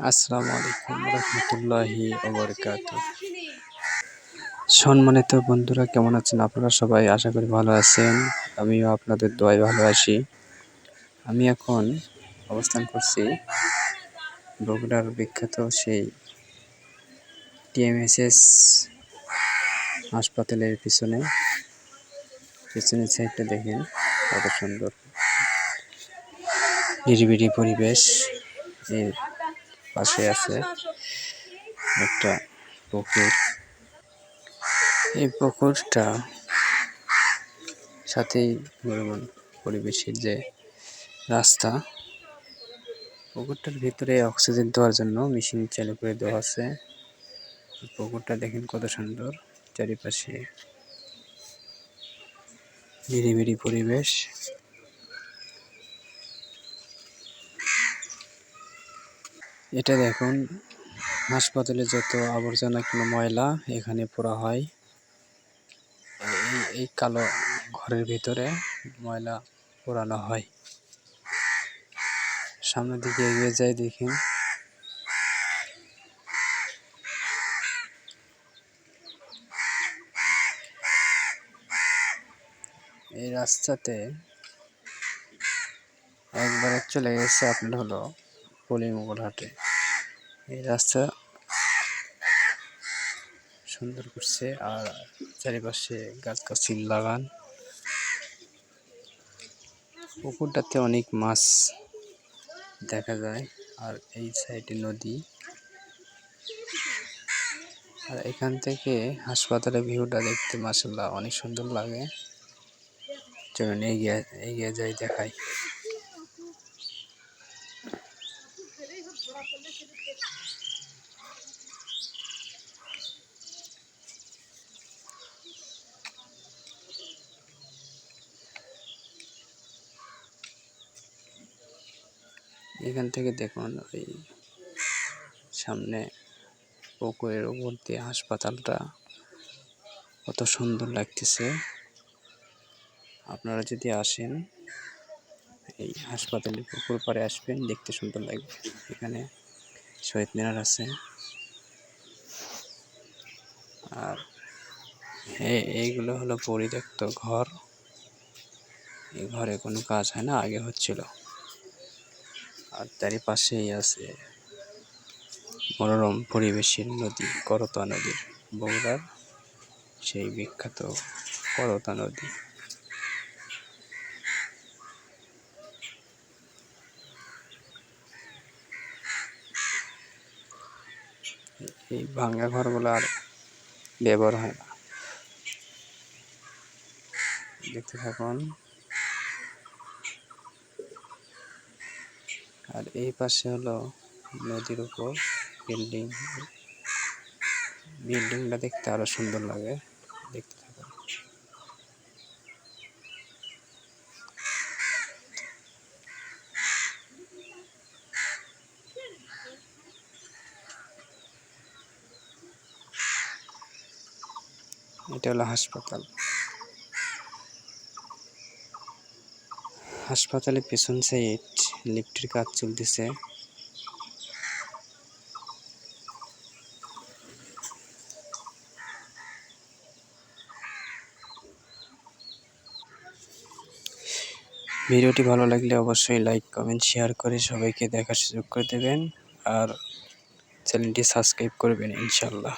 আসসালামু আলাইকুম রহমতুল্লাহি সম্মানিত বন্ধুরা, কেমন আছেন আপনারা সবাই? আশা করি ভালো আছেন। আমিও আপনাদের দোয়ায় ভালো আছি। আমি এখন অবস্থান করছি বগুড়ার বিখ্যাত সেই টিএমএসএস হাসপাতালের পিছনে। পিছনের সাইডটা দেখেন, কত সুন্দর। নিরিবিড়ি পরিবেশ। পাশে আছে একটা পুকুর। এই পুকুরটা সাথেই বলবেন পরিবেশের যে রাস্তা পুকুরটার ভিতরে অক্সিজেন দেওয়ার জন্য মেশিন চালু করে দেওয়া আছে। পুকুরটা দেখেন কত সুন্দর চারিপাশে নিরিবিড়ি পরিবেশ। এটা দেখুন, হাসপাতালে যত আবর্জনা কিংবা ময়লা এখানে পোড়া হয়, এই কালো ঘরের ভিতরে ময়লা পোড়ানো হয়। সামনের দিকে এগিয়ে যায় দেখি এই রাস্তাতে একবারে চলে গেছে আপনার হলো হাটে এই রাস্তা সুন্দর করছে, আর চারিপাশে গাছ গাছিল লাগান। পুকুরটাতে অনেক মাছ দেখা যায়, আর এই সাইডে নদী। আর এখান থেকে হাসপাতালের ভিউটা দেখতে মাসাল্লাহ অনেক সুন্দর লাগে। চলুন এগিয়ে এগিয়ে যাই দেখাই। এখান থেকে দেখুন ওই সামনে পুকুরের উপর দিয়ে হাসপাতালটা কত সুন্দর লাগতেছে। আপনারা যদি আসেন, এই হাসপাতালের পুকুর পাড়ে আসবেন, দেখতে সুন্দর লাগবে। এখানে শহীদ মিনার আছে। আর এইগুলো হলো পরিত্যক্ত ঘর। এই ঘরে কোনো কাজ হয় না, আগে হচ্ছিল। আর তারই পাশেই আছে মনোরম পরিবেশের নদী, করতা নদীর বগুড়ার সেই বিখ্যাত করতা নদী। এই ভাঙ্গা ঘরগুলো আর ব্যবহার হয় না। দেখতে থাকুন। আর এই পাশে হলো নদীর উপর বিল্ডিং। বিল্ডিংটা দেখতে আরও সুন্দর লাগে, দেখতে থাকুন। এটা হলো হাসপাতাল। হাসপাতালের পেছন সাইড লিফটের কাজ চলতেছে। ভিডিওটি ভালো লাগলে অবশ্যই লাইক, কমেন্ট, শেয়ার করে সবাইকে দেখার সুযোগ করে দেবেন। আর চ্যানেলটি সাবস্ক্রাইব করবেন ইনশাল্লাহ